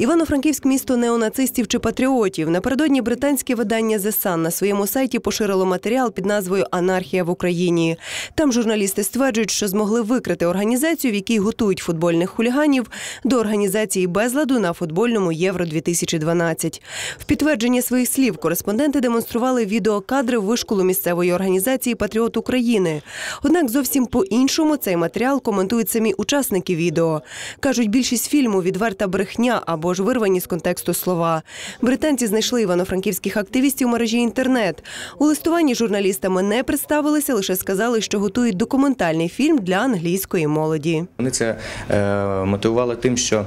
Івано-Франківськ місто неонацистів чи патріотів. Напередодні британське видання The Sun на своєму сайті поширило матеріал під назвою Анархія в Україні. Там журналісти стверджують, що змогли викрити організацію, в якій готують футбольних хуліганів до організації безладу на футбольному Євро 2012 В підтвердження своїх слів кореспонденти демонстрували відеокадри вишколу місцевої організації Патріот України. Однак зовсім по-іншому цей матеріал коментують самі учасники відео. кажуть, більшість фільму відверта брехня або ж вирвані з контексту слова. Британці знайшли івано-франківських активістів у мережі інтернет. У листуванні журналістами не представилися, лише сказали, що готують документальний фільм для англійської молоді. Вони це е, мотивували тим, що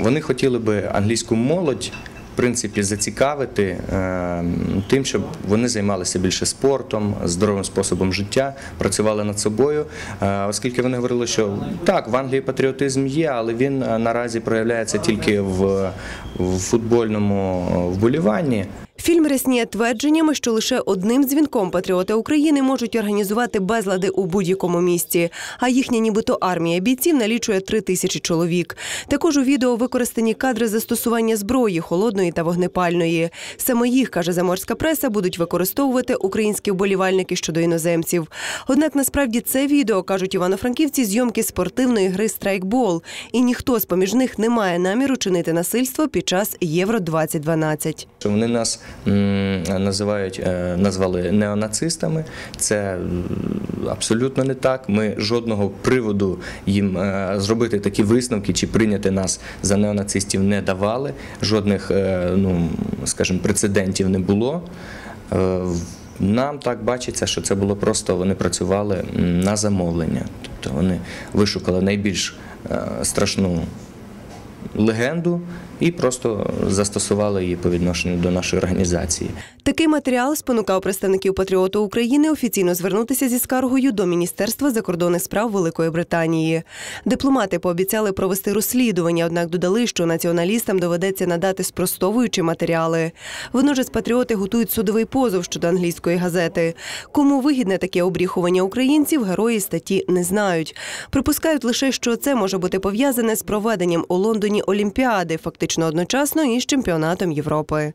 вони хотіли би англійську молодь. Принципі, зацікавити е, тим, щоб вони займалися більше спортом, здоровим способом життя, працювали над собою, Е, оскільки вони говорили, що так, в Англії патріотизм є, але він е, наразі проявляється тільки в, в футбольному е, вболіванні. Фільм рясніє твердженнями, що лише одним дзвінком патріоти України можуть організувати безлади у будь-якому місті. А їхня, нібито армія бійців налічує три тисячі чоловік. Також у відео використані кадри застосування зброї холодної та вогнепальної. Саме їх каже заморська преса, будуть використовувати українські вболівальники щодо іноземців. Однак насправді це відео кажуть івано-франківці зйомки спортивної гри страйкбол, і ніхто з поміж них не має наміру чинити насильство під час Євро 2012 Що Вони нас називають е, назвали неонацистами. Це абсолютно не так. Ми жодного приводу їм е, зробити такі висновки чи прийняти нас за неонацистів не давали. Жодних, е, ну скажімо, прецедентів не було. Нам так бачиться, що це було просто вони працювали на замовлення. Тобто вони вишукали найбільш страшну легенду і просто застосували її по відношенню до нашої організації. Такий матеріал спонукав представників Патріоту України офіційно звернутися зі скаргою до Міністерства закордонних справ Великої Британії. Дипломати пообіцяли провести розслідування, однак додали, що націоналістам доведеться надати спростовуючі матеріали. Водночас патріоти готують судовий позов щодо англійської газети. Кому вигідне таке обріхування українців, герої статті не знають. Припускають лише, що це може бути пов'язане з проведенням у Лондоні Олімпіади, фактично одночасно із чемпіонатом Європи.